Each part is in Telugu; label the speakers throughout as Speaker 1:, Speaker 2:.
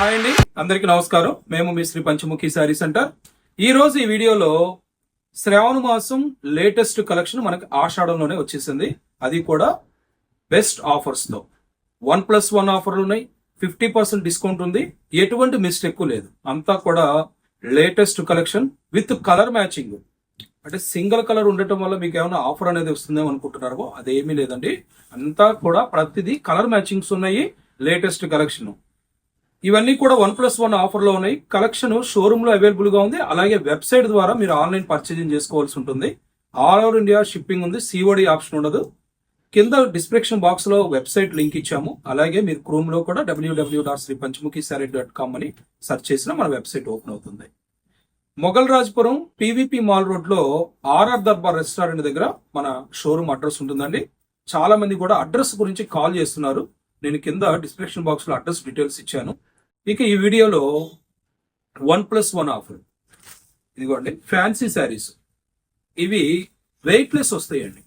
Speaker 1: హాయ్ అండి. అందరికీ నమస్కారం. మేము మీ శ్రీ పంచముఖి శారీ సెంటర్. ఈ రోజు ఈ వీడియోలో శ్రావణ మాసం లేటెస్ట్ కలెక్షన్ మనకి ఆషాఢంలోనే వచ్చేసింది. అది కూడా బెస్ట్ ఆఫర్స్తో. వన్ ప్లస్ వన్ ఆఫర్లు ఉన్నాయి. ఫిఫ్టీ పర్సెంట్ డిస్కౌంట్ ఉంది. ఎటువంటి మిస్టేక్ లేదు. అంతా కూడా latest collection with colour matching. అంటే సింగిల్ కలర్ ఉండటం వల్ల మీకు ఏమైనా ఆఫర్ అనేది వస్తుందేమో అనుకుంటున్నారో అదేమీ లేదండి. అంతా కూడా ప్రతిదీ కలర్ మ్యాచింగ్స్ ఉన్నాయి. Latest collection. ఇవన్నీ కూడా వన్ ప్లస్ వన్ ఆఫర్లో ఉన్నాయి. కలెక్షన్ షోరూమ్లో అవైలబుల్గా ఉంది. అలాగే వెబ్సైట్ ద్వారా మీరు ఆన్లైన్ పర్చేజింగ్ చేసుకోవాల్సి ఉంటుంది. ఆల్ ఓవర్ ఇండియా షిప్పింగ్ ఉంది. సిఓడి ఆప్షన్ ఉండదు. కింద డిస్క్రిప్షన్ బాక్స్లో వెబ్సైట్ లింక్ ఇచ్చాము. అలాగే మీరు క్రోమ్లో కూడా WWW dot Shri Panchamukhi sari dot com అని సెర్చ్ చేసినా మన వెబ్సైట్ ఓపెన్ అవుతుంది. మొఘల్ రాజ్పురం పీవీపీ మాల్ రోడ్లో ఆర్ఆర్ దర్బార్ రెస్టారెంట్ దగ్గర మన షోరూమ్ అడ్రస్ ఉంటుందండి. చాలా మంది కూడా అడ్రస్ గురించి కాల్ చేస్తున్నారు. నేను కింద డిస్క్రిప్షన్ బాక్స్లో అడ్రస్ డీటెయిల్స్ ఇచ్చాను. ఇక ఈ వీడియోలో వన్ ప్లస్ వన్ ఆఫర్. ఇదిగోండి ఫ్యాన్సీ శారీస్. ఇవి వెయిట్లెస్ వస్తాయండి.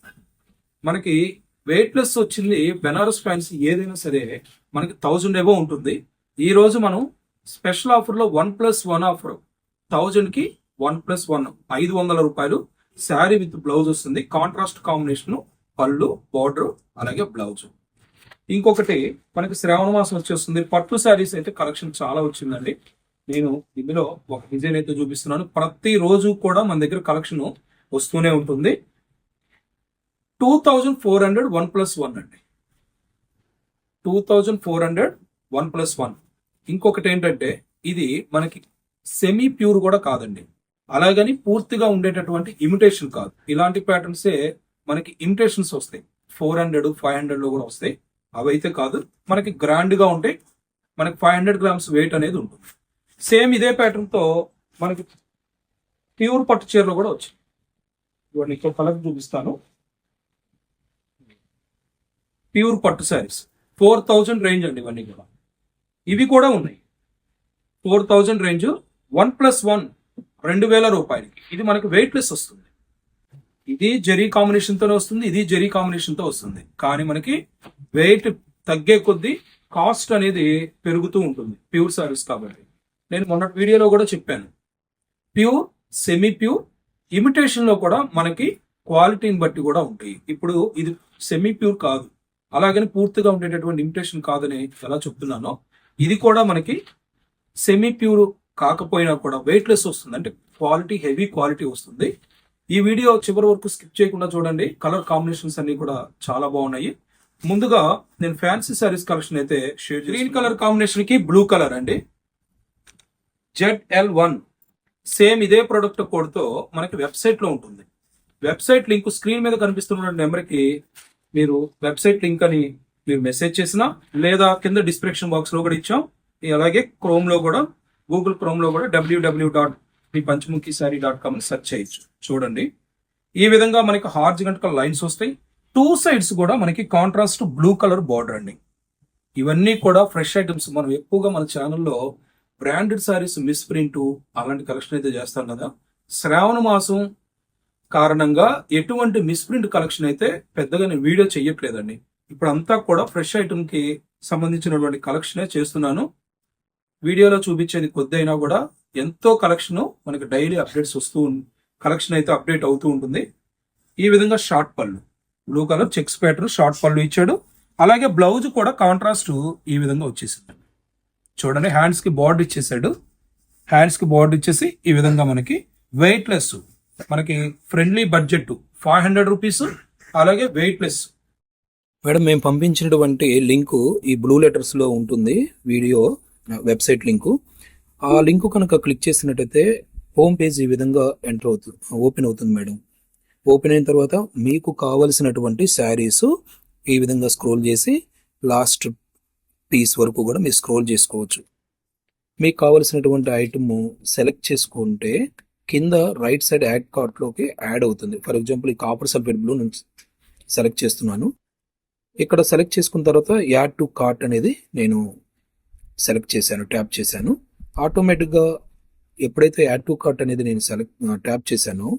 Speaker 1: మనకి వెయిట్లెస్ వచ్చింది బెనారస్ ఫ్యాన్సీ ఏదైనా సరే మనకి థౌజండ్ ఏవో ఉంటుంది. ఈ రోజు మనం స్పెషల్ ఆఫర్లో వన్ ప్లస్ వన్ ఆఫర్. థౌజండ్కి వన్ ప్లస్ వన్ ఐదు వందల రూపాయలు. శారీ విత్ బ్లౌజ్ వస్తుంది. కాంట్రాస్ట్ కాంబినేషన్ పళ్ళు బార్డర్ అలాగే బ్లౌజ్. ఇంకొకటి మనకి శ్రావణ మాసం వచ్చేస్తుంది. పట్టు శారీస్ అయితే కలెక్షన్ చాలా వచ్చిందండి. నేను ఇందులో ఒక డిజైన్ అయితే చూపిస్తున్నాను. ప్రతి రోజు కూడా మన దగ్గర కలెక్షన్ వస్తూనే ఉంటుంది. Two thousand four hundred one plus one అండి. Two thousand four hundred one plus one. ఇంకొకటి ఏంటంటే ఇది మనకి సెమీ ప్యూర్ కూడా కాదండి. అలాగని పూర్తిగా ఉండేటటువంటి ఇమిటేషన్ కాదు. ఇలాంటి ప్యాటర్న్సే మనకి ఇమిటేషన్స్ వస్తాయి. ఫోర్ హండ్రెడ్ ఫైవ్ హండ్రెడ్లో కూడా వస్తాయి. అవి అయితే కాదు. మనకి గ్రాండ్గా ఉంటాయి మనకి ఫైవ్ హండ్రెడ్ గ్రామ్స్ వెయిట్ అనేది ఉంటుంది. సేమ్ ఇదే ప్యాటర్న్తో మనకి ప్యూర్ పట్టు చీరలో కూడా వచ్చింది ఇవన్నీ ఇక్కడ కలర్ చూపిస్తాను. ప్యూర్ పట్టు శారీస్ ఫోర్ థౌజండ్ రేంజ్ అండి ఇవన్నీ కూడా. ఇవి కూడా ఉన్నాయి. Four thousand range one plus one రెండు వేల రూపాయలకి. ఇది మనకి వెయిట్ లెస్ వస్తుంది. ఇది జెరీ కాంబినేషన్ తోనే వస్తుంది ఇది జెరీ కాంబినేషన్తో వస్తుంది. కానీ మనకి వెయిట్ తగ్గే కొద్దీ కాస్ట్ అనేది పెరుగుతూ ఉంటుంది ప్యూర్ సారీస్ కాబట్టి. నేను మొన్నటి వీడియోలో కూడా చెప్పాను. ప్యూర్ సెమీ ప్యూర్ ఇమిటేషన్లో కూడా మనకి క్వాలిటీని బట్టి కూడా ఉంటాయి. ఇప్పుడు ఇది సెమీ ప్యూర్ కాదు. అలాగని పూర్తిగా ఉండేటటువంటి ఇమిటేషన్ కాదని ఎలా చెప్తున్నానో ఇది కూడా మనకి సెమీ ప్యూర్ కాకపోయినా కూడా వెయిట్ లెస్ వస్తుంది. అంటే క్వాలిటీ హెవీ క్వాలిటీ వస్తుంది. ఈ వీడియో చివరి వరకు స్కిప్ చేయకుండా చూడండి. కలర్ కాంబినేషన్స్ అన్ని కూడా చాలా బాగున్నాయి. ముందుగా నేను ఫ్యాన్సీ సారీస్ కలెక్షన్ అయితే షేర్ గ్రీన్ కలర్ కాంబినేషన్కి బ్లూ కలర్ అండి. జెడ్ ఎల్ వన్ సేమ్ ఇదే ప్రొడక్ట్ కోడ్తో మనకి వెబ్సైట్లో ఉంటుంది. వెబ్సైట్ లింక్ స్క్రీన్ మీద కనిపిస్తున్న నెంబర్కి మీరు వెబ్సైట్ లింక్ అని మీరు మెసేజ్ చేసినా లేదా కింద డిస్క్రిప్షన్ బాక్స్లో కూడా ఇచ్చాం. అలాగే క్రోమ్లో కూడా గూగుల్ క్రోమ్లో కూడా డబ్ల్యూడబ్ల్యూ డాట్ మీ Panchamukhi sari dot com search చేయొచ్చు. చూడండి. ఈ విధంగా మనకి హార్జ్ గంటక లైన్స్ వస్తాయి. టూ సైడ్స్ కూడా మనకి కాంట్రాస్ట్ బ్లూ కలర్ బార్డర్ అండి. ఇవన్నీ కూడా ఫ్రెష్ ఐటమ్స్. మనం ఎక్కువగా మన ఛానల్లో బ్రాండెడ్ శారీస్ మిస్ ప్రింట్ అలాంటి కలెక్షన్ అయితే చేస్తాం కదా. శ్రావణ మాసం కారణంగా ఎటువంటి మిస్ప్రింట్ కలెక్షన్ అయితే పెద్దగా నేను వీడియో చెయ్యట్లేదండి. ఇప్పుడు అంతా కూడా ఫ్రెష్ ఐటమ్కి సంబంధించినటువంటి కలెక్షనే చేస్తున్నాను. వీడియోలో చూపించేది కొద్ది అయినా కూడా ఎంతో కలెక్షన్ మనకి డైలీ అప్డేట్స్ వస్తూ కలెక్షన్ అయితే అప్డేట్ అవుతూ ఉంటుంది. ఈ విధంగా షార్ట్ పళ్ళు. Blue colour checks pattern short పళ్ళు ఇచ్చాడు. అలాగే బ్లౌజ్ కూడా కాంట్రాస్ట్ ఈ విధంగా వచ్చేసింది. చూడండి హ్యాండ్స్కి బార్డర్ ఇచ్చేసాడు. హ్యాండ్స్కి బార్డర్ ఇచ్చేసి ఈ విధంగా మనకి వెయిట్లెస్ మనకి friendly budget five hundred rupees అలాగే వెయిట్లెస్
Speaker 2: మేడం మేము పంపించినటువంటి లింకు ఈ బ్లూ లెటర్స్లో ఉంటుంది. Video website link. ఆ లింకు కనుక క్లిక్ చేసినట్టయితే హోమ్ పేజ్ ఈ విధంగా ఎంటర్ అవుతుంది ఓపెన్ అవుతుంది మేడం. ఓపెన్ అయిన తర్వాత మీకు కావలసినటువంటి శారీస్ ఈ విధంగా స్క్రోల్ చేసి లాస్ట్ పీస్ వరకు కూడా మీరు స్క్రోల్ చేసుకోవచ్చు. మీకు కావలసినటువంటి ఐటమ్ సెలెక్ట్ చేసుకుంటే కింద రైట్ సైడ్ యాడ్ కార్ట్లోకి యాడ్ అవుతుంది. ఫర్ ఎగ్జాంపుల్ ఈ కాపర్ సల్ఫేట్ బ్లూ నేను సెలెక్ట్ చేస్తున్నాను. ఇక్కడ సెలెక్ట్ చేసుకున్న తర్వాత యాడ్ టు కార్ట్ అనేది నేను సెలెక్ట్ చేశాను ట్యాప్ చేశాను. ఆటోమేటిక్గా ఎప్పుడైతే యాడ్ టు కార్ట్ అనేది నేను సెలెక్ట్ ట్యాప్ చేశానో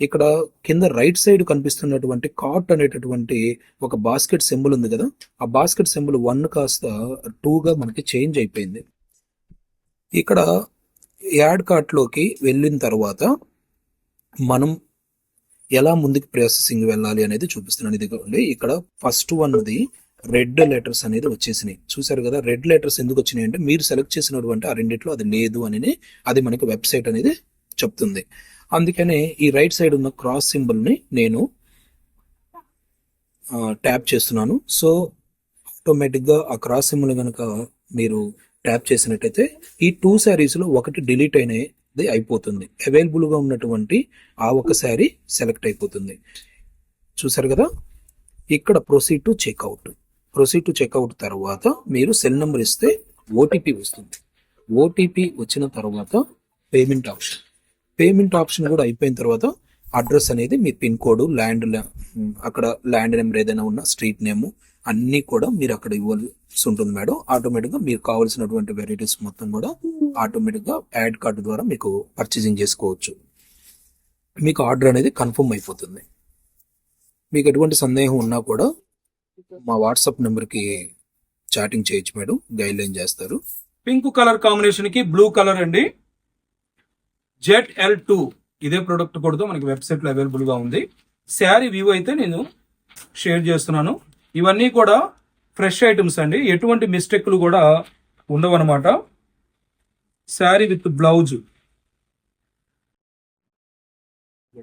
Speaker 2: ఇక్కడ కింద రైట్ సైడ్ కనిపిస్తున్నటువంటి కార్ట్ అనేటటువంటి ఒక బాస్కెట్ సింబల్ ఉంది కదా? ఆ బాస్కెట్ సింబల్ వన్ కాస్త టూగా మనకి చేంజ్ అయిపోయింది. ఇక్కడ యాడ్ కార్ట్లోకి వెళ్ళిన తర్వాత మనం ఎలా ముందుకు ప్రాసెసింగ్ వెళ్ళాలి అనేది చూపిస్తున్నాను. ఇదిగోండి ఇక్కడ ఫస్ట్ వన్ది రెడ్ లెటర్స్ అనేది వచ్చేసినాయి. చూసారు కదా రెడ్ లెటర్స్ ఎందుకు వచ్చినాయి అంటే మీరు సెలెక్ట్ చేసినటువంటి ఆ రెండిట్లో అది లేదు అని అది మనకి వెబ్సైట్ అనేది చెప్తుంది. అందుకనే ఈ రైట్ సైడ్ ఉన్న క్రాస్ సింబల్ని నేను ట్యాప్ చేస్తున్నాను. సో ఆటోమేటిక్గా ఆ క్రాస్ సింబల్ కనుక మీరు ట్యాప్ చేసినట్టయితే ఈ టూ శారీస్లో ఒకటి డిలీట్ అయినది అయిపోతుంది. అవైలబుల్గా ఉన్నటువంటి ఆ ఒక శారీ సెలెక్ట్ అయిపోతుంది. చూసారు కదా ఇక్కడ proceed to checkout proceed to checkout తర్వాత మీరు సెల్ నెంబర్ ఇస్తే ఓటీపీ వస్తుంది. ఓటీపీ వచ్చిన తర్వాత పేమెంట్ ఆప్షన్. పేమెంట్ ఆప్షన్ కూడా అయిపోయిన తర్వాత అడ్రస్ అనేది మీ పిన్ కోడ్ ల్యాండ్ అక్కడ ల్యాండ్ నెంబర్ ఏదైనా ఉన్న స్ట్రీట్ నేమ్ అన్నీ కూడా మీరు అక్కడ ఇవ్వాల్సి ఉంటుంది మేడం. ఆటోమేటిక్గా మీకు కావాల్సినటువంటి వెరైటీస్ మొత్తం కూడా ఆటోమేటిక్గా యాడ్ కార్డు ద్వారా మీకు పర్చేసింగ్ చేసుకోవచ్చు. మీకు ఆర్డర్ అనేది కన్ఫర్మ్ అయిపోతుంది. మీకు ఎటువంటి సందేహం ఉన్నా కూడా మా వాట్సాప్ నెంబర్కి చాటింగ్ చేయొచ్చు మేడం గైడ్ లైన్ చేస్తారు.
Speaker 1: పింక్ కలర్ కాంబినేషన్కి బ్లూ కలర్ అండి. జెట్ ఎల్ టూ ఇదే ప్రోడక్ట్ కూడా మనకి వెబ్సైట్లో అవైలబుల్గా ఉంది. శారీ వ్యూ అయితే నేను షేర్ చేస్తున్నాను. ఇవన్నీ కూడా ఫ్రెష్ ఐటమ్స్ అండి. ఎటువంటి మిస్టేక్లు కూడా ఉండవు అనమాట శారీ విత్ బ్లౌజ్.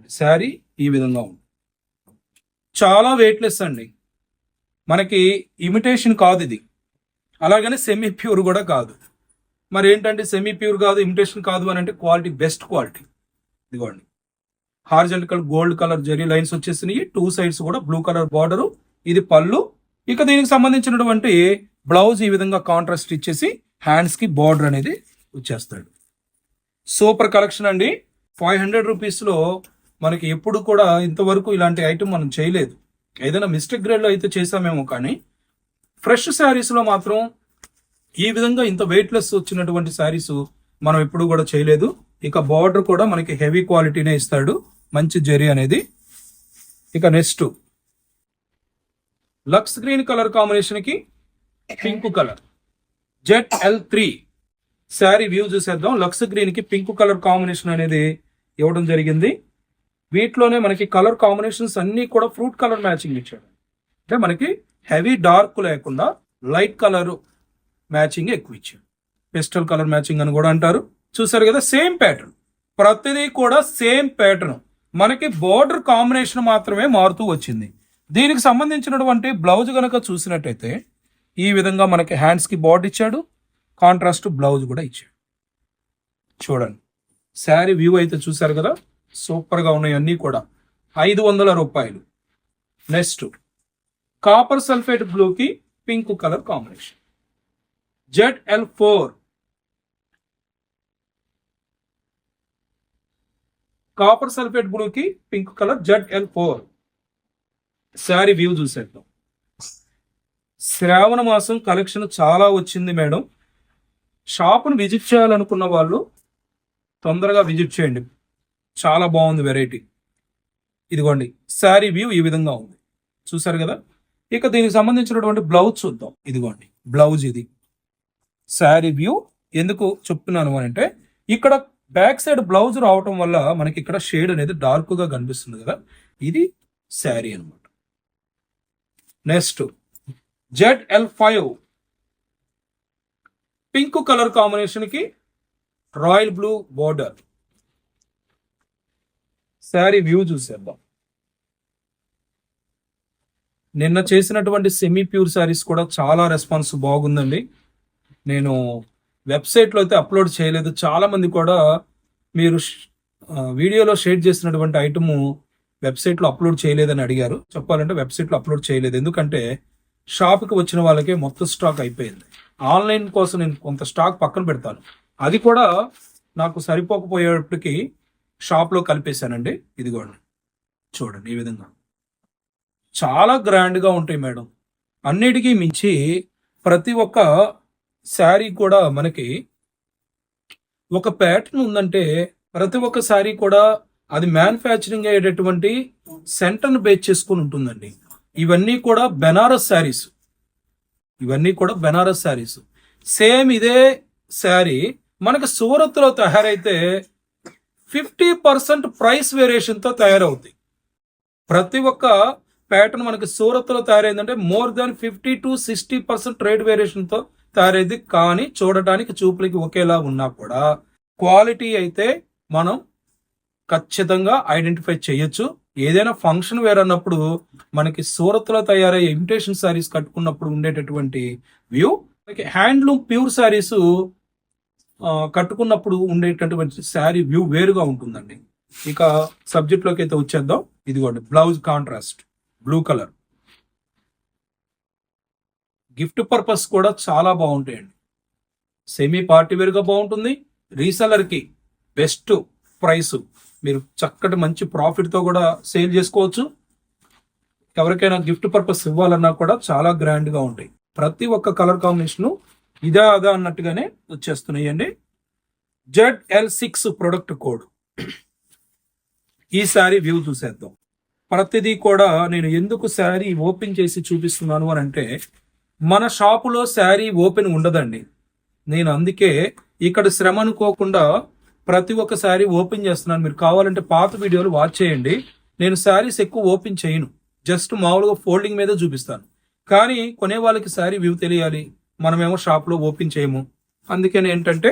Speaker 1: శారీ ఈ విధంగా ఉంది. చాలా వెయిట్లెస్ అండి. మనకి ఇమిటేషన్ కాదు ఇది. అలాగని సెమీ ప్యూర్ కూడా కాదు. మరి ఏంటంటే సెమీ ప్యూర్ కాదు ఇమిటేషన్ కాదు అని అంటే క్వాలిటీ బెస్ట్ క్వాలిటీ ఇదిగోండి. Horizontal gold colour zari lines వచ్చేసినాయి. టూ సైడ్స్ కూడా బ్లూ కలర్ బార్డరు. ఇది పళ్ళు. ఇక దీనికి సంబంధించినటువంటి బ్లౌజ్ ఈ విధంగా కాంట్రాస్ట్ ఇచ్చేసి హ్యాండ్స్కి బార్డర్ అనేది వచ్చేస్తాడు. సూపర్ కలెక్షన్ అండి. ఫైవ్ హండ్రెడ్ రూపీస్లో మనకి ఎప్పుడు కూడా ఇంతవరకు ఇలాంటి ఐటమ్ మనం చేయలేదు. ఏదైనా మిస్టేక్ గ్రేడ్లో అయితే చేసామేమో కానీ ఫ్రెష్ శారీస్లో మాత్రం ఈ విధంగా ఇంత వెయిట్లెస్ వచ్చినటువంటి శారీస్ మనం ఎప్పుడు కూడా చేయలేదు. ఇక బార్డర్ కూడా మనకి హెవీ క్వాలిటీనే ఇస్తాడు. మంచి జెరీ అనేది. ఇక నెక్స్ట్ లక్స్ గ్రీన్ కలర్ కాంబినేషన్కి pink colour. Z L three sari view చూసేద్దాం. లక్స్ గ్రీన్కి పింక్ కలర్ కాంబినేషన్ అనేది ఇవ్వడం జరిగింది. వీటిలోనే మనకి కలర్ కాంబినేషన్స్ అన్నీ కూడా ఫ్రూట్ కలర్ మ్యాచింగ్ ఇచ్చాడు. అంటే మనకి హెవీ డార్క్ లేకుండా లైట్ కలర్ మ్యాచింగ్ ఎక్కువ ఇచ్చాడు. పెస్టల్ కలర్ మ్యాచింగ్ అని కూడా అంటారు. చూసారు కదా సేమ్ ప్యాటర్న్. ప్రతిదీ కూడా సేమ్ ప్యాటర్న్. మనకి బోర్డర్ కాంబినేషన్ మాత్రమే మారుతూ వచ్చింది. దీనికి సంబంధించినటువంటి బ్లౌజ్ కనుక చూసినట్టయితే ఈ విధంగా మనకి హ్యాండ్స్కి బార్డర్ ఇచ్చాడు. కాంట్రాస్ట్ బ్లౌజ్ కూడా ఇచ్చాడు. చూడండి. శారీ వ్యూ అయితే చూసారు కదా? సూపర్గా ఉన్నాయి అన్ని కూడా. ఐదు వందల రూపాయలు. నెక్స్ట్ కాపర్ సల్ఫేట్ బ్లూకి pink colour combination. Z L four. Copper sulphate బ్లూకి pink colour Z L four. Sari view చూసేద్దాం. శ్రావణ మాసం కలెక్షన్ చాలా వచ్చింది మేడం. షాప్ను విజిట్ చేయాలనుకున్న వాళ్ళు తొందరగా విజిట్ చేయండి. చాలా బాగుంది వెరైటీ ఇదిగోండి శారీ వ్యూ ఈ విధంగా ఉంది. చూసారు కదా? ఇక దీనికి సంబంధించినటువంటి బ్లౌజ్ చూద్దాం. ఇదిగోండి బ్లౌజ్ ఇది. శారీ వ్యూ ఎందుకు చెప్తున్నాను అని అంటే ఇక్కడ బ్యాక్ సైడ్ బ్లౌజ్ రావటం వల్ల మనకి ఇక్కడ షేడ్ అనేది డార్క్గా కనిపిస్తుంది కదా? ఇది శారీ అనమాట next Z L five pink colour కాంబినేషన్కి royal blue border sari view చూసేద్దాం. నిన్న చేసినటువంటి సెమీ ప్యూర్ శారీస్ కూడా చాలా రెస్పాన్స్ బాగుందండి. నేను వెబ్సైట్లో అయితే అప్లోడ్ చేయలేదు. చాలామంది కూడా మీరు వీడియోలో షేర్ చేసినటువంటి ఐటమ్ వెబ్సైట్లో అప్లోడ్ చేయలేదని అడిగారు. చెప్పాలంటే వెబ్సైట్లో అప్లోడ్ చేయలేదు. ఎందుకంటే షాప్కి వచ్చిన వాళ్ళకే మొత్తం స్టాక్ అయిపోయింది. ఆన్లైన్ కోసం నేను కొంత స్టాక్ పక్కన పెడతాను. అది కూడా నాకు సరిపోకపోయేటప్పటికి షాప్లో కలిపేశానండి. ఇదిగోండి. చూడండి ఈ విధంగా. చాలా గ్రాండ్గా ఉంటాయి మేడం. అన్నిటికీ మించి ప్రతి ఒక్క శారీ కూడా మనకి ఒక ప్యాటర్న్ ఉందంటే ప్రతి ఒక్క శారీ కూడా అది మ్యానుఫ్యాక్చరింగ్ అయ్యేటటువంటి సెంటర్ను బేస్ చేసుకుని ఉంటుందండి. ఇవన్నీ కూడా బెనారస్ శారీస్. ఇవన్నీ కూడా బెనారస్ శారీస్. సేమ్ ఇదే శారీ మనకు సూరత్లో తయారైతే ఫిఫ్టీ పర్సెంట్ ప్రైస్ వేరియేషన్తో తయారవుతాయి ప్రతి ఒక్క ప్యాటర్న్ మనకి సూరత్లో తయారైందంటే more than fifty to sixty percent trade వేరియేషన్తో తయారైంది కానీ చూడటానికి చూపులకి ఒకేలా ఉన్నా కూడా క్వాలిటీ అయితే మనం ఖచ్చితంగా ఐడెంటిఫై చేయొచ్చు. ఏదైనా ఫంక్షన్ వేర్ అన్నప్పుడు మనకి సూరత్లో తయారయ్యే ఇమిటేషన్ శారీస్ కట్టుకున్నప్పుడు ఉండేటటువంటి వ్యూ మనకి హ్యాండ్లూమ్ ప్యూర్ శారీస్ కట్టుకున్నప్పుడు ఉండేటటువంటి శారీ వ్యూ వేరుగా ఉంటుందండి. ఇక సబ్జెక్ట్లోకి అయితే వచ్చేద్దాం. ఇదిగోండి blouse contrast blue colour gift purpose కూడా చాలా బాగుంటాయండి. సెమీ పార్టీ వేరుగా బాగుంటుంది. రీసెలర్కి బెస్ట్ ప్రైస్ మీరు చక్కటి మంచి ప్రాఫిట్తో కూడా సేల్ చేసుకోవచ్చు. ఎవరికైనా గిఫ్ట్ పర్పస్ ఇవ్వాలన్నా కూడా చాలా గ్రాండ్గా ఉంటాయి. ప్రతి ఒక్క కలర్ కాంబినేషను ఇదా అదా అన్నట్టుగానే వచ్చేస్తున్నాయండి. Z L six product code ఈ శారీ వ్యూ చూసేద్దాం. ప్రతిదీ కూడా నేను ఎందుకు శారీ ఓపెన్ చేసి చూపిస్తున్నాను అని అంటే మన షాపులో శారీ ఓపెన్ ఉండదండి. నేను అందుకే ఇక్కడ శ్రమ అనుకోకుండా ప్రతి ఒక్క శారీ ఓపెన్ చేస్తున్నాను. మీరు కావాలంటే పాత వీడియోలు వాచ్ చేయండి. నేను శారీస్ ఎక్కువ ఓపెన్ చేయను. జస్ట్ మామూలుగా ఫోల్డింగ్ మీద చూపిస్తాను. కానీ కొనే వాళ్ళకి శారీ వ్యూ తెలియాలి. మనమేమో షాప్లో ఓపెన్ చేయము. అందుకని ఏంటంటే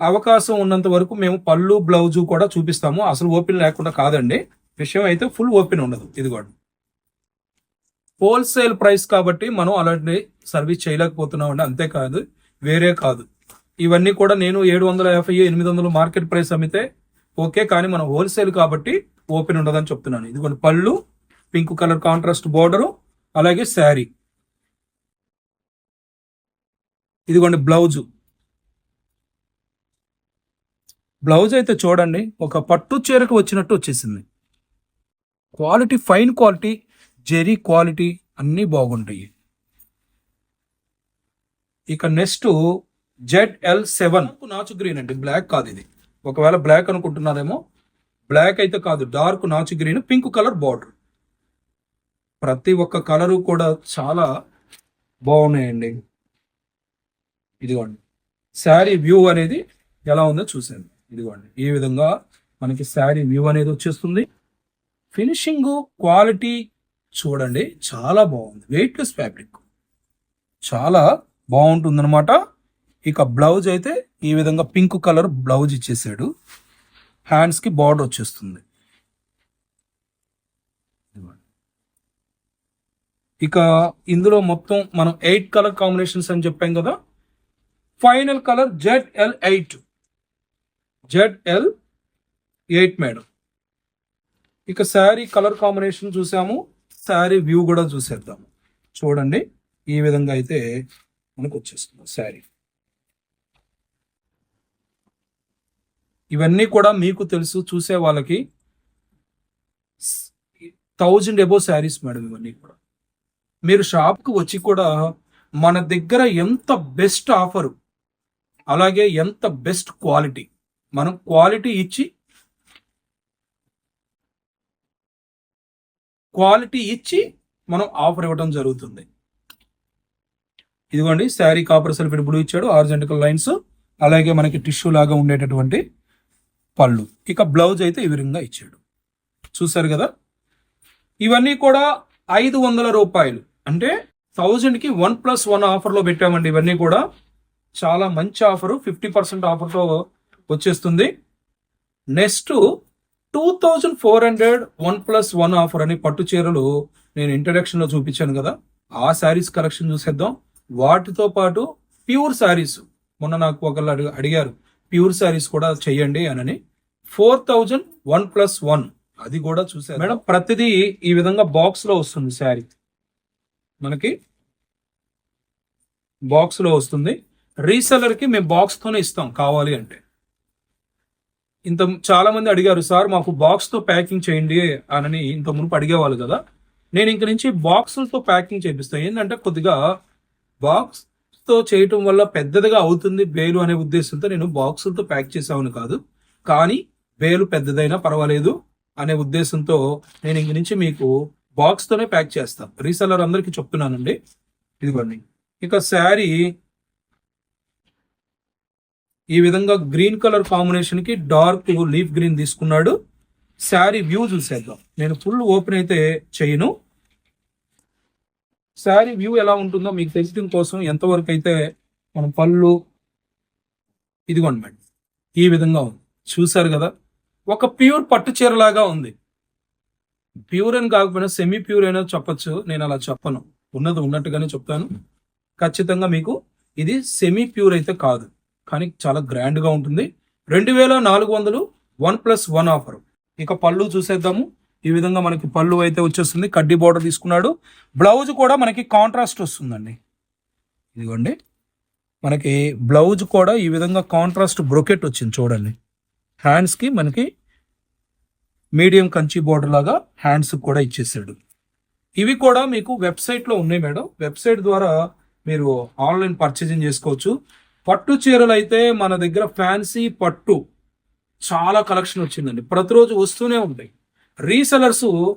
Speaker 1: అవకాశం ఉన్నంత వరకు మేము పళ్ళు బ్లౌజు కూడా చూపిస్తాము. అసలు ఓపెన్ లేకుండా కాదండి. విషయం అయితే ఫుల్ ఓపెన్ ఉండదు. ఇది కూడా. హోల్సేల్ ప్రైస్ కాబట్టి మనం అలాంటి సర్వీస్ చేయలేకపోతున్నాం అండి అంతేకాదు వేరే కాదు. ఇవన్నీ కూడా నేను ఏడు వందల యాభై ఎనిమిది వందలు మార్కెట్ ప్రైస్ అమ్మితే ఓకే కానీ మనం హోల్సేల్ కాబట్టి ఓపెన్ ఉండదని చెప్తున్నాను. ఇదిగోండి పళ్ళు పింక్ కలర్ కాంట్రాస్ట్ బోర్డరు అలాగే శారీ. ఇదిగోండి బ్లౌజు. బ్లౌజ్ అయితే చూడండి ఒక పట్టు చీరకు వచ్చినట్టు వచ్చేసింది. Quality fine quality zari quality అన్నీ బాగుంటాయి. ఇక నెక్స్ట్ జెడ్ ఎల్ సెవెన్. నాచు గ్రీన్ అండి బ్లాక్ కాదు ఇది. ఒకవేళ బ్లాక్ అనుకుంటున్నారేమో బ్లాక్ అయితే కాదు డార్క్ నాచు గ్రీన్ పింక్ కలర్ బార్డర్. ప్రతి ఒక్క కలరు కూడా చాలా బాగున్నాయండి. ఇదిగోండి. శారీ వ్యూ అనేది ఎలా ఉందో చూసాను ఇదిగోండి. ఈ విధంగా మనకి శారీ వ్యూ అనేది వచ్చేస్తుంది. ఫినిషింగ్ క్వాలిటీ చూడండి. చాలా బాగుంది. Weightless fabric. చాలా బాగుంటుందన్నమాట. ఇక బ్లౌజ్ అయితే ఈ విధంగా పింక్ కలర్ బ్లౌజ్ ఇచ్చేసాడు. హ్యాండ్స్కి బార్డర్ వచ్చేస్తుంది. ఇక ఇందులో మొత్తం మనం ఎయిట్ కలర్ కాంబినేషన్స్ అని చెప్పాం కదా. Final colour Z L eight. Z L eight madam. ఇక శారీ కలర్ కాంబినేషన్ చూసాము. శారీ వ్యూ కూడా చూసేద్దాము. చూడండి ఈ విధంగా అయితే మనకు వచ్చేస్తుంది శారీ. ఇవన్నీ కూడా మీకు తెలుసు చూసే వాళ్ళకి. థౌజండ్ ఎబో శారీస్ మేడం ఇవన్నీ కూడా. మీరు షాప్కి వచ్చి కూడా మన దగ్గర ఎంత బెస్ట్ ఆఫరు అలాగే ఎంత బెస్ట్ క్వాలిటీ. మనం క్వాలిటీ ఇచ్చి క్వాలిటీ ఇచ్చి మనం ఆఫర్ ఇవ్వడం జరుగుతుంది. ఇదిగోండి శారీ కాపర్ సల్ఫేట్ బ్లూ ఇచ్చాడు ఆర్జెంటికల్ లైన్స్ అలాగే మనకి టిష్యూ లాగా ఉండేటటువంటి పళ్ళు. ఇక బ్లౌజ్ అయితే ఈ విధంగా ఇచ్చాడు. చూసారు కదా? ఇవన్నీ కూడా ఐదు వందల రూపాయలు. అంటే థౌజండ్కి వన్ ప్లస్ వన్ ఆఫర్లో పెట్టామండి ఇవన్నీ కూడా. చాలా మంచి ఆఫరు ఫిఫ్టీ పర్సెంట్ ఆఫర్తో వచ్చేస్తుంది. Next two thousand four hundred one plus one offer అని పట్టు చీరలు నేను ఇంట్రడక్షన్లో చూపించాను కదా. ఆ శారీస్ కలెక్షన్ చూసేద్దాం. వాటితో పాటు ప్యూర్ శారీస్ మొన్న నాకు ఒకళ్ళు అడిగి అడిగారు ప్యూర్ శారీస్ కూడా చెయ్యండి అనని. Four thousand one plus one అది కూడా చూసారు మేడం ప్రతిదీ ఈ విధంగా బాక్స్లో వస్తుంది శారీ. మనకి బాక్స్లో వస్తుంది. రీసెలర్కి మేము బాక్స్తోనే ఇస్తాం కావాలి అంటే. ఇంత చాలామంది అడిగారు సార్ మాకు బాక్స్తో ప్యాకింగ్ చేయండి అని ఇంత మునుపు అడిగేవాళ్ళు కదా. నేను ఇంక నుంచి బాక్సులతో ప్యాకింగ్ చేపిస్తాను ఏంటంటే కొద్దిగా బాక్స్తో చేయటం వల్ల పెద్దదిగా అవుతుంది బేలు అనే ఉద్దేశంతో నేను బాక్సులతో ప్యాక్ చేసామని కాదు. కానీ బేలు పెద్దదైనా పర్వాలేదు అనే ఉద్దేశంతో నేను ఇంక నుంచి మీకు బాక్స్తోనే ప్యాక్ చేస్తాను రీసెలర్ అందరికీ చెప్తున్నానండి. ఇదిగోండి. ఇక శారీ ఈ విధంగా గ్రీన్ కలర్ కాంబినేషన్కి డార్క్ లీఫ్ గ్రీన్ తీసుకున్నాడు. శారీ వ్యూ చూసేద్దాం. నేను ఫుల్ ఓపెన్ అయితే చేయను. శారీ వ్యూ ఎలా ఉంటుందో మీకు తెలియడం కోసం ఎంతవరకు అయితే మనం పళ్ళు ఇదిగోండి మేడం ఈ విధంగా ఉంది. చూసారు కదా? ఒక ప్యూర్ పట్టు చీరలాగా ఉంది. ప్యూర్ అని కాకపోయినా సెమీ ప్యూర్ అయినా చెప్పొచ్చు. నేను అలా చెప్పను. ఉన్నది ఉన్నట్టుగానే చెప్తాను. ఖచ్చితంగా మీకు ఇది సెమీ ప్యూర్ అయితే కాదు. కానీ చాలా గ్రాండ్గా ఉంటుంది. రెండు వేల నాలుగు వందలు వన్ ప్లస్ వన్ ఆఫర్. ఇక పళ్ళు చూసేద్దాము. ఈ విధంగా మనకి పళ్ళు అయితే వచ్చేస్తుంది. కడ్డీ బార్డర్ తీసుకున్నాడు. బ్లౌజ్ కూడా మనకి కాంట్రాస్ట్ వస్తుందండి. ఇదిగోండి. మనకి బ్లౌజ్ కూడా ఈ విధంగా కాంట్రాస్ట్ బ్రొకెట్ వచ్చింది చూడండి. హ్యాండ్స్కి మనకి మీడియం కంచి బోర్డర్ లాగా హ్యాండ్స్ కూడా ఇచ్చేసాడు. ఇవి కూడా మీకు వెబ్సైట్లో ఉన్నాయి మేడం. వెబ్సైట్ ద్వారా మీరు ఆన్లైన్ పర్చేజింగ్ చేసుకోవచ్చు. పట్టు చీరలు అయితే మన దగ్గర ఫ్యాన్సీ పట్టు చాలా కలెక్షన్ వచ్చిందండి. ప్రతిరోజు వస్తూనే ఉంటాయి. రీసెలర్స్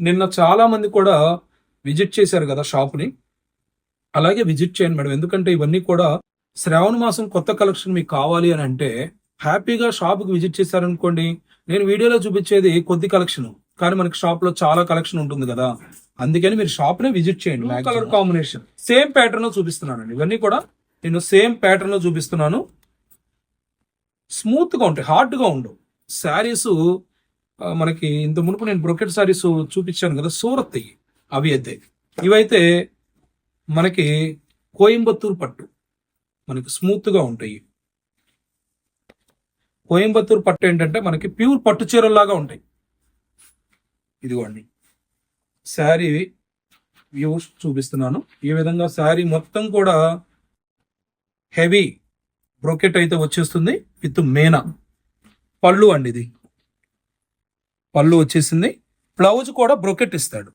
Speaker 1: నిన్న చాలా మంది కూడా విజిట్ చేశారు కదా షాప్ని. అలాగే విజిట్ చేయండి మేడం. ఎందుకంటే ఇవన్నీ కూడా శ్రావణ మాసం కొత్త కలెక్షన్ మీకు కావాలి అని అంటే హ్యాపీగా షాప్కి విజిట్ చేశారనుకోండి నేను వీడియోలో చూపించేది కొద్ది కలెక్షన్. కానీ మనకి షాప్లో చాలా కలెక్షన్ ఉంటుంది కదా. అందుకని మీరు షాప్ నే విజిట్ చేయండి. కలర్ కాంబినేషన్ సేమ్ ప్యాటర్న్ చూపిస్తున్నానండి. ఇవన్నీ కూడా నేను సేమ్ ప్యాటర్న్లో చూపిస్తున్నాను. స్మూత్గా ఉంటాయి హార్డ్గా ఉండవు శారీస్ మనకి ఇంత మునుపు నేను బ్రొకెట్ శారీస్ చూపించాను కదా సూరత్ అయ్యి అవి అయితే. ఇవైతే మనకి కోయంబత్తూరు పట్టు. మనకి స్మూత్గా ఉంటాయి. కోయంబత్తూరు పట్టు ఏంటంటే మనకి ప్యూర్ పట్టు చీరల్లాగా ఉంటాయి. ఇదిగోండి. శారీ వ్యూస్ చూపిస్తున్నాను. ఈ విధంగా శారీ మొత్తం కూడా హెవీ బ్రోకెట్ అయితే వచ్చేస్తుంది విత్ మేనా. పళ్ళు అండి ఇది. పళ్ళు వచ్చేసింది. బ్లౌజ్ కూడా బ్రోకెట్ ఇస్తాడు.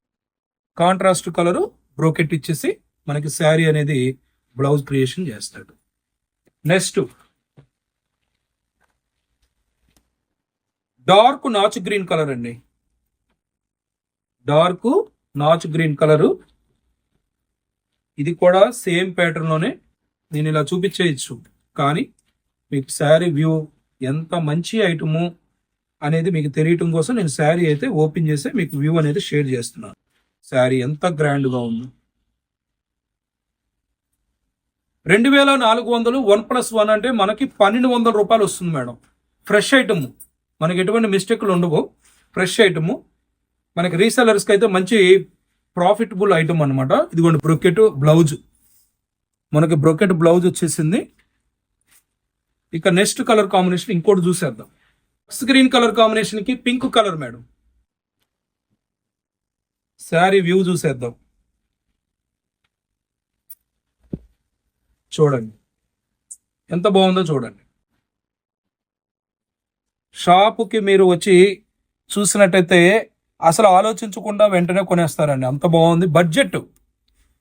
Speaker 1: కాంట్రాస్ట్ కలరు బ్రోకెట్ ఇచ్చేసి మనకి శారీ అనేది బ్లౌజ్ క్రియేషన్ చేస్తాడు. నెక్స్ట్ డార్క్ నాచ్ గ్రీన్ కలర్ అండి. డార్క్ నాచ్ గ్రీన్ కలరు. ఇది కూడా సేమ్ ప్యాటర్న్లోనే నేను ఇలా చూపించేయచ్చు. కానీ మీకు శారీ వ్యూ ఎంత మంచి ఐటము అనేది మీకు తెలియటం కోసం నేను శారీ అయితే ఓపెన్ చేసి మీకు వ్యూ అనేది షేర్ చేస్తున్నాను. శారీ ఎంత గ్రాండ్గా ఉంది. రెండు వేల నాలుగు వందలు వన్ ప్లస్ వన్ అంటే మనకి పన్నెండు వందల రూపాయలు వస్తుంది మేడం. Fresh item. మనకి ఎటువంటి మిస్టేక్లు ఉండవు. Fresh item. మనకి రీసెలర్స్కి అయితే మంచి ప్రాఫిటబుల్ ఐటమ్ అనమాట ఇదిగోండి బ్రొకెట్ బ్లౌజ్. మనకి బ్రొకెట్ బ్లౌజ్ వచ్చేసింది. ఇక నెక్స్ట్ కలర్ కాంబినేషన్ ఇంకోటి చూసేద్దాం. స్క్రీన్ కలర్ కాంబినేషన్కి pink colour madam. Sari view చూసేద్దాం. చూడండి. ఎంత బాగుందో చూడండి. షాపుకి మీరు వచ్చి చూసినట్టయితే అసలు ఆలోచించకుండా వెంటనే కొనేస్తారండి. అంత బాగుంది. బడ్జెట్.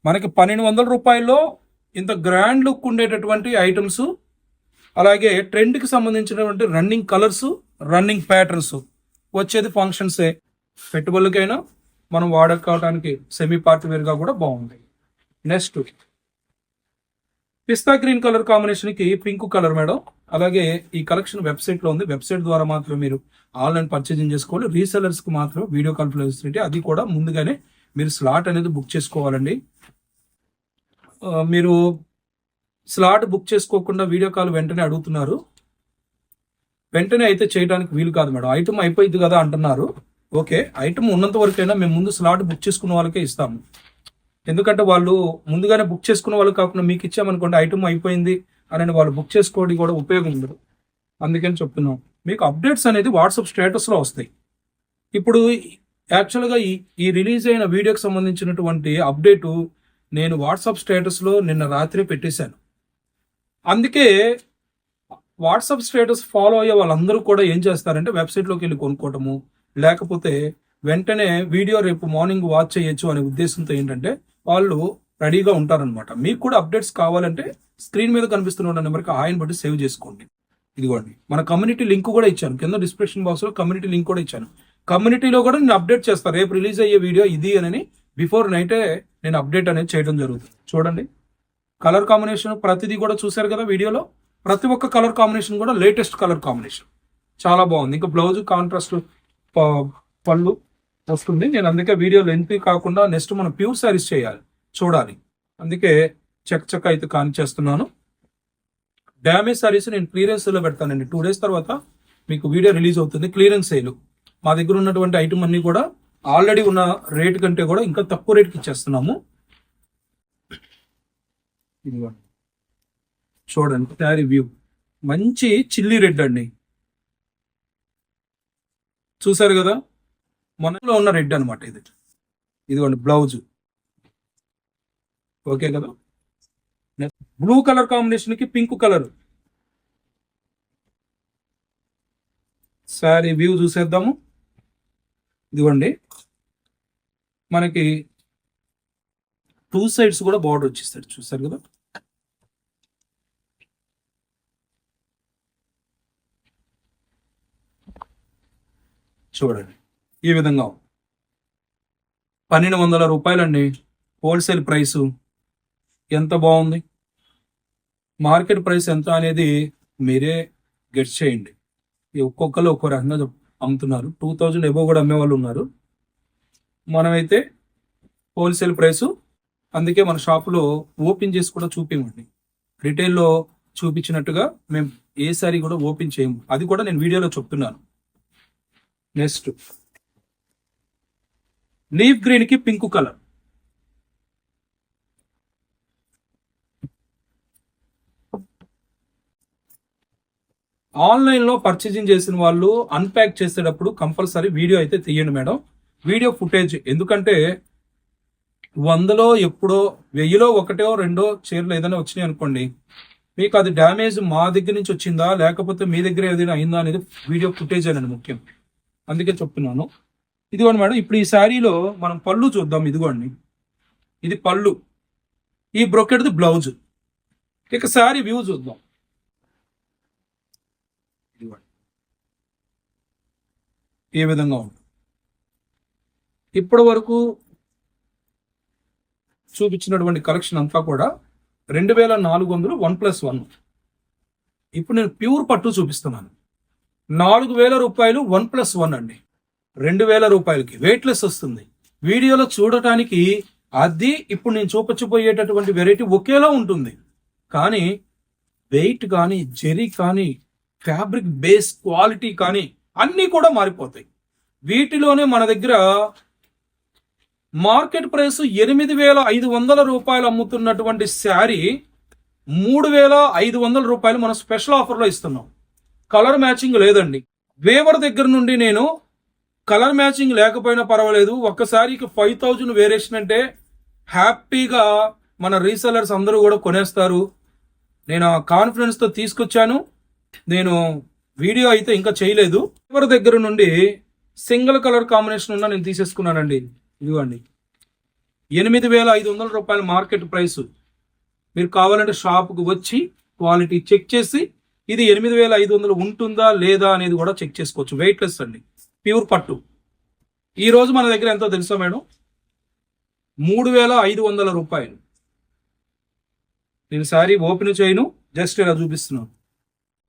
Speaker 1: మనకి పన్నెండు వందల రూపాయల్లో ఇంత గ్రాండ్ లుక్ ఉండేటటువంటి ఐటమ్స్ అలాగే ట్రెండ్కి సంబంధించినటువంటి రన్నింగ్ కలర్స్ రన్నింగ్ ప్యాటర్న్స్ వచ్చేది ఫంక్షన్సే పెట్టుబడులకైనా మనం వాడుకోవడానికి సెమీ పార్టీ వేర్గా కూడా బాగుంది. నెక్స్ట్ పిస్తా గ్రీన్ కలర్ కాంబినేషన్కి పింక్ కలర్ మేడం. అలాగే ఈ కలెక్షన్ వెబ్సైట్లో ఉంది. వెబ్సైట్ ద్వారా మాత్రమే మీరు ఆన్లైన్ పర్చేజింగ్ చేసుకోవాలి. రీసెలర్స్కి మాత్రం వీడియో కాల్ అది కూడా ముందుగానే మీరు స్లాట్ అనేది బుక్ చేసుకోవాలండి. మీరు స్లాట్ బుక్ చేసుకోకుండా వీడియో కాల్ వెంటనే అడుగుతున్నారు. వెంటనే అయితే చేయడానికి వీలు కాదు మేడం. ఐటమ్ అయిపోయింది కదా అంటున్నారు. ఓకే ఐటమ్ ఉన్నంత వరకైనా మేము ముందు స్లాట్ బుక్ చేసుకున్న వాళ్ళకే ఇస్తాము. ఎందుకంటే వాళ్ళు ముందుగానే బుక్ చేసుకున్న వాళ్ళు కాకుండా మీకు ఇచ్చామనుకోండి ఐటమ్ అయిపోయింది అని వాళ్ళు బుక్ చేసుకోవడం కూడా ఉపయోగం ఉండదు. అందుకని చెప్తున్నాం. మీకు అప్డేట్స్ అనేది వాట్సాప్ స్టేటస్లో వస్తాయి. ఇప్పుడు యాక్చువల్గా ఈ ఈ రిలీజ్ అయిన వీడియోకి సంబంధించినటువంటి అప్డేటు నేను వాట్సాప్ స్టేటస్లో నిన్న రాత్రి పెట్టేశాను. అందుకే వాట్సాప్ స్టేటస్ ఫాలో అయ్యే వాళ్ళందరూ కూడా ఏం చేస్తారంటే వెబ్సైట్లోకి వెళ్ళి కొనుక్కోవటము లేకపోతే వెంటనే వీడియో రేపు మార్నింగ్ వాచ్ చేయొచ్చు అనే ఉద్దేశంతో ఏంటంటే వాళ్ళు రెడీగా ఉంటారనమాట మీకు కూడా అప్డేట్స్ కావాలంటే స్క్రీన్ మీద కనిపిస్తున్న నెంబర్కి ఆయన బట్టి సేవ్ చేసుకోండి. ఇదిగోండి. మన కమ్యూనిటీ లింక్ కూడా ఇచ్చాను. కింద డిస్క్రిప్షన్ బాక్స్లో కమ్యూనిటీ లింక్ కూడా ఇచ్చాను. కమ్యూనిటీలో కూడా నేను అప్డేట్ చేస్తాను రేపు రిలీజ్ అయ్యే వీడియో ఇది అని బిఫోర్ నైటే నేను అప్డేట్ అనేది చేయడం జరుగుతుంది. చూడండి. కలర్ కాంబినేషన్ ప్రతిదీ కూడా చూశారు కదా వీడియోలో? ప్రతి ఒక్క కలర్ కాంబినేషన్ కూడా లేటెస్ట్ కలర్ కాంబినేషన్ చాలా బాగుంది. ఇంకా బ్లౌజ్ కాంట్రాస్ట్ పళ్ళు వస్తుంది. నేను అందుకే వీడియో లెంత్ కాకుండా నెక్స్ట్ మనం ప్యూర్ సారీస్ చేయాలి. చూడాలి. అందుకే చెక్ చెక్ అయితే కాని చేస్తున్నాను డ్యామేజ్ సారీస్ నేను క్లియరెన్స్లో పెడతానండి. టూ డేస్ తర్వాత మీకు వీడియో రిలీజ్ అవుతుంది. క్లియరెన్స్ సేల్ మా దగ్గర ఉన్నటువంటి ఐటమ్ అన్నీ కూడా ఆల్రెడీ ఉన్న రేట్ కంటే కూడా ఇంకా తక్కువ రేట్కి ఇచ్చేస్తున్నాము. ఇదిగోండి. చూడండి శారీ వ్యూ. మంచి చిల్లీ రెడ్ అండి. చూసారు కదా? మనలో ఉన్న రెడ్ అన్నమాట ఇది. ఇదిగోండి బ్లౌజ్. ఓకే కదా? బ్లూ కలర్ కాంబినేషన్కి పింక్ కలర్. సారీ వ్యూ చూసేద్దాము. ఇదిగోండి. మనకి టూ సైడ్స్ కూడా బార్డర్ వచ్చేస్తాడు చూస్తారు కదా? చూడండి. ఈ విధంగా పన్నెండు వందల రూపాయలండి. హోల్సేల్ ప్రైసు ఎంత బాగుంది? మార్కెట్ ప్రైస్ ఎంత అనేది మీరే గెట్ చేయండి. ఒక్కొక్కరు ఒక్కో రకంగా చెప్- అమ్ముతున్నారు. టూ థౌజండ్ ఎబో కూడా అమ్మే వాళ్ళు ఉన్నారు. మనమైతే హోల్సేల్ ప్రైసు అందుకే మన షాపులో ఓపెన్ చేసి కూడా చూపిమండి రిటైల్లో చూపించినట్టుగా మేము ఏ సారీ కూడా ఓపెన్ చేయము. అది కూడా నేను వీడియోలో చెప్తున్నాను. నెక్స్ట్ లీఫ్ గ్రీన్కి పింక్ కలర్ ఆన్లైన్లో పర్చేసింగ్ చేసిన వాళ్ళు అన్ప్యాక్ చేసేటప్పుడు కంపల్సరీ వీడియో అయితే తీయండి మేడం. వీడియో ఫుటేజ్ ఎందుకంటే వందలో ఎప్పుడో వెయ్యిలో ఒకటో రెండో చీరలు ఏదైనా వచ్చినాయి అనుకోండి మీకు అది డ్యామేజ్ మా దగ్గర నుంచి వచ్చిందా లేకపోతే మీ దగ్గర ఏదైనా అయిందా అనేది వీడియో ఫుటేజ్ అనేది ముఖ్యం. అందుకే చెప్తున్నాను. ఇదిగోండి మేడం ఇప్పుడు ఈ శారీలో మనం పళ్ళు చూద్దాం ఇదిగోండి. ఇది పళ్ళు. ఈ బ్రొకెట్ది బ్లౌజ్ ఇక శారీ వ్యూ చూద్దాం ఇదిగోండి ఏ విధంగా ఉంటుంది ఇప్పటి వరకు చూపించినటువంటి కలెక్షన్ అంతా కూడా రెండు వేల నాలుగు వందలు వన్ ప్లస్ వన్. ఇప్పుడు నేను ప్యూర్ పట్టు చూపిస్తున్నాను. నాలుగు వేల రూపాయలు వన్ ప్లస్ వన్ అండి. రెండు వేల రూపాయలకి వెయిట్లెస్ వస్తుంది. వీడియోలో చూడటానికి అది ఇప్పుడు నేను చూపించబోయేటటువంటి వెరైటీ ఒకేలా ఉంటుంది. కానీ వెయిట్ కానీ జెరీ కానీ ఫ్యాబ్రిక్ బేస్ క్వాలిటీ కానీ అన్నీ కూడా మారిపోతాయి. వీటిలోనే మన దగ్గర మార్కెట్ ప్రైస్ ఎనిమిది వేల ఐదు వందల రూపాయలు అమ్ముతున్నటువంటి శారీ మూడు వేల ఐదు వందల రూపాయలు మనం స్పెషల్ ఆఫర్లో ఇస్తున్నాం. కలర్ మ్యాచింగ్ లేదండి. వేవర్ దగ్గర నుండి నేను కలర్ మ్యాచింగ్ లేకపోయినా పర్వాలేదు. ఒక్కసారికి ఫైవ్ థౌజండ్ వేరియేషన్ అంటే హ్యాపీగా మన రీసెలర్స్ అందరూ కూడా కొనేస్తారు. నేను ఆ కాన్ఫిడెన్స్తో తీసుకొచ్చాను. నేను వీడియో అయితే ఇంకా చేయలేదు. వేవర్ దగ్గర నుండి సింగిల్ కలర్ కాంబినేషన్ ఉన్న నేను తీసేసుకున్నానండి. ఇదిగోండి. ఎనిమిది వేల ఐదు వందల రూపాయల మార్కెట్ ప్రైస్. మీరు కావాలంటే షాప్కు వచ్చి క్వాలిటీ చెక్ చేసి ఇది ఎనిమిది వేల ఐదు వందలు ఉంటుందా లేదా అనేది కూడా చెక్ చేసుకోవచ్చు. వెయిట్లెస్ అండి. ప్యూర్ పట్టు. ఈరోజు మన దగ్గర ఎంతో తెలుసా మేడం? మూడు వేల ఐదు వందల రూపాయలు. నేను శారీ ఓపెన్ చేయను జస్ట్ ఇలా చూపిస్తున్నాను.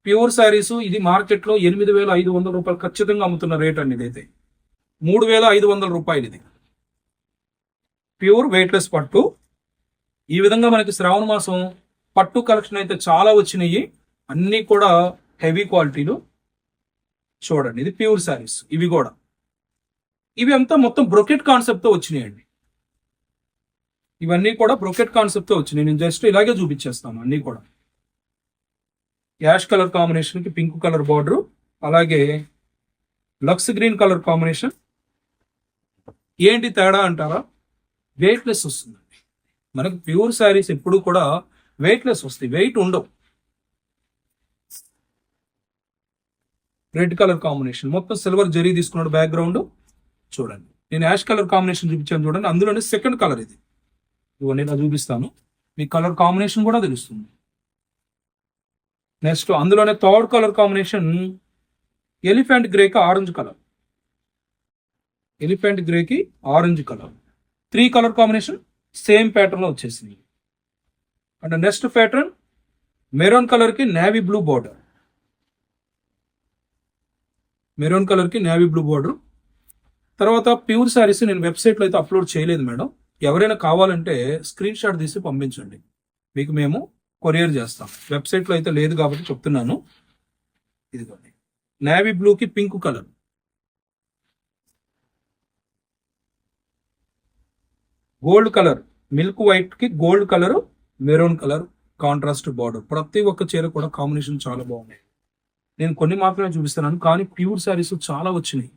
Speaker 1: ప్యూర్ శారీస్ ఇది మార్కెట్లో ఎనిమిది వేల ఐదు వందల రూపాయలు ఖచ్చితంగా అమ్ముతున్న రేట్ అండి ఇదైతే. మూడు వేల ఐదు వందల రూపాయలు ఇది. ప్యూర్ వెయిట్లెస్ పట్టు. ఈ విధంగా మనకి శ్రావణ మాసం పట్టు కలెక్షన్ అయితే చాలా వచ్చినాయి. అన్నీ కూడా హెవీ క్వాలిటీలు. చూడండి ఇది ప్యూర్ శారీస్. ఇవి కూడా. ఇవి అంతా మొత్తం బ్రొకెట్ కాన్సెప్ట్తో వచ్చినాయండి. ఇవన్నీ కూడా బ్రొకెట్ కాన్సెప్ట్తో వచ్చినాయి. నేను జస్ట్ ఇలాగే చూపించేస్తాను అన్నీ కూడా. యాష్ కలర్ కాంబినేషన్కి పింక్ కలర్ బార్డరు అలాగే లక్స్ గ్రీన్ కలర్ కాంబినేషన్. ఏంటి తేడా అంటారా? వెయిట్లెస్ వస్తుందండి. మనకు ప్యూర్ శారీస్ ఎప్పుడు కూడా వెయిట్లెస్ వస్తాయి. వెయిట్ ఉండవు. Red colour combination. మొత్తం సిల్వర్ జరీ తీసుకున్నాడు బ్యాక్గ్రౌండ్ చూడండి. నేను యాష్ కలర్ కాంబినేషన్ చూపించాను చూడండి. అందులోనే సెకండ్ కలర్ ఇది. ఇవన్నీ ఇలా చూపిస్తాను. మీ కలర్ కాంబినేషన్ కూడా తెలుస్తుంది. నెక్స్ట్ అందులోనే థర్డ్ కలర్ కాంబినేషన్ ఎలిఫెంట్ గ్రేకి orange colour elephant గ్రేకి orange colour three colour combination same ప్యాటర్న్లో వచ్చేసింది. అండ్ నెక్స్ట్ ప్యాటర్న్ మెరూన్ కలర్కి నేవీ బ్లూ బార్డర్ మెరూన్ కలర్కి నేవీ బ్లూ బార్డర్ తర్వాత ప్యూర్ శారీస్ నేను వెబ్సైట్లో అయితే అప్లోడ్ చేయలేదు మేడం ఎవరైనా కావాలంటే స్క్రీన్ షాట్ తీసి పంపించండి. మీకు మేము కొరియర్ చేస్తాం. వెబ్సైట్లో అయితే లేదు కాబట్టి చెప్తున్నాను. ఇదిగోండి. నేవీ బ్లూకి pink colour. Gold colour. Milk వైట్కి gold colour maroon colour contrast border. ప్రతి ఒక్క చీర కూడా కాంబినేషన్ చాలా బాగున్నాయి. నేను కొన్ని మాత్రమే చూపిస్తున్నాను కానీ ప్యూర్ శారీస్ చాలా వచ్చినాయి.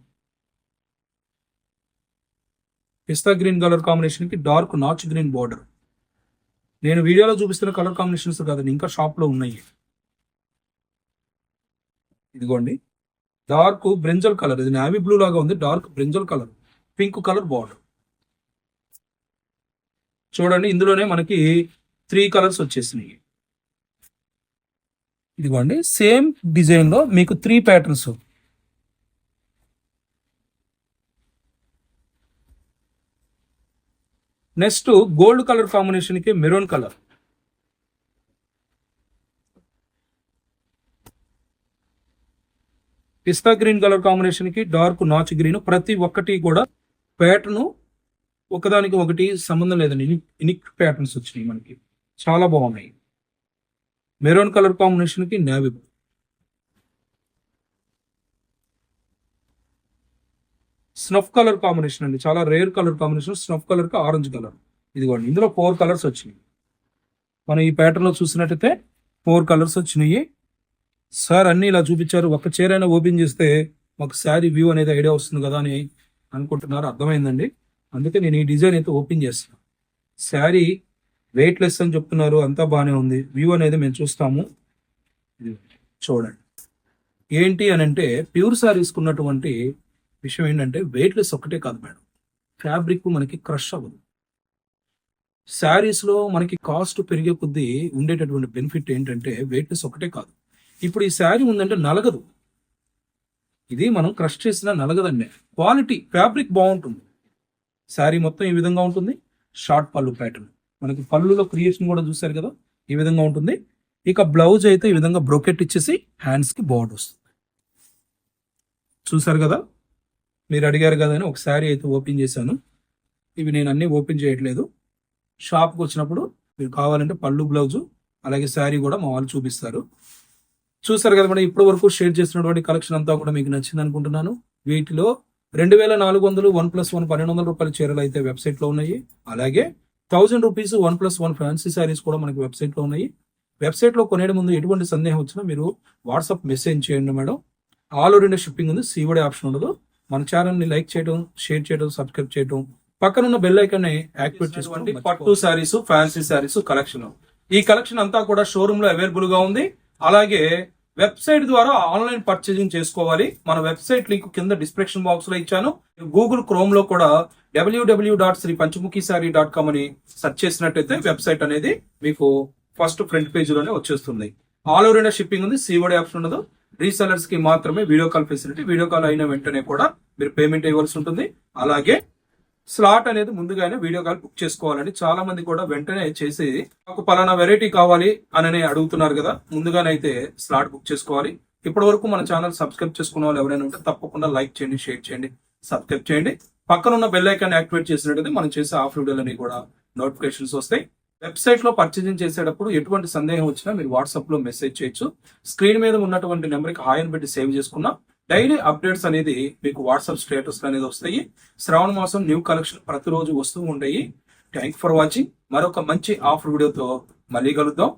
Speaker 1: పిస్తా గ్రీన్ కలర్ కాంబినేషన్కి డార్క్ నాచ్ గ్రీన్ బార్డర్. నేను వీడియోలో చూపిస్తున్న కలర్ కాంబినేషన్స్ కాదండి ఇంకా షాప్లో ఉన్నాయి. ఇదిగోండి. డార్క్ బ్రింజల్ కలర్ ఇది నావీ బ్లూ లాగా ఉంది dark brinjal colour pink colour border. చూడండి ఇందులోనే మనకి త్రీ కలర్స్ వచ్చేసినాయి. ఇదిగోండి సేమ్ డిజైన్లో మీకు three patterns next gold colour కాంబినేషన్కి మెరూన్ కలర్. పిస్తా గ్రీన్ కలర్ కాంబినేషన్కి డార్క్ నాచ్ గ్రీన్ ప్రతి ఒక్కటి కూడా ప్యాటర్న్ ఒకదానికి ఒకటి సంబంధం లేదండి. ఇనిక్ ప్యాటర్న్స్ వచ్చినాయి మనకి. చాలా బాగున్నాయి. మెరూన్ కలర్ కాంబినేషన్కి navy blue snuff colour combination అండి. చాలా రేర్ కలర్ కాంబినేషన్ స్నఫ్ కలర్కి ఆరెంజ్ కలర్. ఇదిగోండి ఇందులో ఫోర్ కలర్స్ వచ్చినాయి. మనం ఈ ప్యాటర్న్లో చూసినట్టయితే ఫోర్ కలర్స్ వచ్చినాయి. సార్ అన్ని ఇలా చూపించారు. ఒక చీర అయినా ఓపెన్ చేస్తే మాకు శారీ వ్యూ అనేది ఐడియా వస్తుంది కదా అని అనుకుంటున్నారు. అర్థమైందండి. అందుకే నేను ఈ డిజైన్ అయితే ఓపెన్ చేస్తాను శారీ వెయిట్ లెస్ అని చెప్తున్నారు. అంతా బాగానే ఉంది. వ్యూ అనేది మేము చూస్తాము. చూడండి. ఏంటి అని అంటే ప్యూర్ శారీస్కి ఉన్నటువంటి విషయం ఏంటంటే వెయిట్ లెస్ ఒక్కటే కాదు మేడం. ఫ్యాబ్రిక్ మనకి క్రష్ అవ్వదు. శారీస్లో మనకి కాస్ట్ పెరిగే కొద్దీ ఉండేటటువంటి బెనిఫిట్ ఏంటంటే వెయిట్ లెస్ ఒకటే కాదు. ఇప్పుడు ఈ శారీ ఉందంటే నలగదు. ఇది మనం క్రష్ చేసిన నలగదండి. క్వాలిటీ ఫ్యాబ్రిక్ బాగుంటుంది. శారీ మొత్తం ఈ విధంగా ఉంటుంది. షార్ట్ పళ్ళు ప్యాటర్న్ మనకి పళ్ళులో క్రియేషన్ కూడా చూసారు కదా ఈ విధంగా ఉంటుంది. ఇక బ్లౌజ్ అయితే ఈ విధంగా బ్రోకెట్ ఇచ్చేసి హ్యాండ్స్కి బాగుంటుంది బార్డర్ వస్తుంది. చూసారు కదా? మీరు అడిగారు కదా అని ఒక శారీ అయితే ఓపెన్ చేశాను. ఇవి నేను అన్ని ఓపెన్ చేయట్లేదు. షాప్కి వచ్చినప్పుడు మీరు కావాలంటే పళ్ళు బ్లౌజు అలాగే శారీ కూడా మా వాళ్ళు చూపిస్తారు. చూసారు కదా మేడం ఇప్పటి వరకు షేర్ చేసినటువంటి కలెక్షన్ అంతా కూడా మీకు నచ్చింది అనుకుంటున్నాను. వీటిలో రెండు వేల నాలుగు వందలు వన్ ప్లస్ వన్ పన్నెండు వందల రూపాయల చీరలు అయితే వెబ్సైట్లో ఉన్నాయి. అలాగే thousand rupees one plus one fancy saris కూడా మనకి వెబ్సైట్లో ఉన్నాయి. వెబ్సైట్లో కొనేయడం ముందు ఎటువంటి సందేహం వచ్చినా మీరు వాట్సాప్ మెసేజ్ చేయండి madam. All over India shipping ఉంది. సీవడే ఆప్షన్ ఉండదు. మన ఛానల్ని లైక్ చేయడం షేర్ చేయడం సబ్స్క్రైబ్ చేయడం పక్కన ఉన్న బెల్ ఐకాన్ యాక్టివేట్ చేసుకోండి పట్టు శారీస్ ఫ్యాన్సీ శారీస్ కలెక్షన్ ఈ కలెక్షన్ అంతా కూడా షోరూమ్లో అవైలబుల్గా ఉంది. అలాగే వెబ్సైట్ ద్వారా ఆన్లైన్ పర్చేజింగ్ చేసుకోవాలి. మన వెబ్సైట్ లింక్ కింద డిస్క్రిప్షన్ బాక్స్లో ఇచ్చాను. గూగుల్ క్రోమ్లో కూడా W W dot Shri Panchamukhi sari dot com అని సెర్చ్ చేసినట్టయితే వెబ్సైట్ అనేది మీకు ఫస్ట్ ఫ్రంట్ పేజ్లోనే వచ్చేస్తుంది. ఆల్ ఓవర్ ఇండియా షిప్పింగ్ ఉంది. సీఓడి ఆప్షన్ ఉండదు. రీసెలర్స్కి మాత్రమే video call facility video call అయిన వెంటనే కూడా మీరు పేమెంట్ ఇవ్వాల్సి ఉంటుంది. అలాగే స్లాట్ అనేది ముందుగానే వీడియో కాల్ బుక్ చేసుకోవాలండి. చాలా మంది కూడా వెంటనే చేసి నాకు పలానా వెరైటీ కావాలి అని అడుగుతున్నారు కదా ముందుగానే అయితే స్లాట్ బుక్ చేసుకోవాలి. ఇప్పటి వరకు మన ఛానల్ సబ్స్క్రైబ్ చేసుకున్న వాళ్ళు ఎవరైనా ఉంటే తప్పకుండా లైక్ చేయండి షేర్ చేయండి సబ్స్క్రైబ్ చేయండి. పక్కన ఉన్న బెల్ ఐకాన్ యాక్టివేట్ చేసినట్టయితే మనం చేసే ఆఫ్ వీడియోలని కూడా నోటిఫికేషన్స్ వస్తాయి. వెబ్సైట్లో పర్చేజింగ్ చేసేటప్పుడు ఎటువంటి సందేహం వచ్చినా మీరు వాట్సాప్లో మెసేజ్ చేయొచ్చు. స్క్రీన్ మీద ఉన్నటువంటి నెంబర్కి హాయ్ అని పెట్టి సేవ్ చేసుకున్నా. డైలీ అప్డేట్స్ అనేది మీకు వాట్సాప్ స్టేటస్ అనేది వస్తాయి. శ్రావణ మాసం న్యూ కలెక్షన్ ప్రతిరోజు వస్తూ ఉంటాయి. Thank for watching. మరొక మంచి ఆఫర్ వీడియోతో మళ్ళీ కలుద్దాం.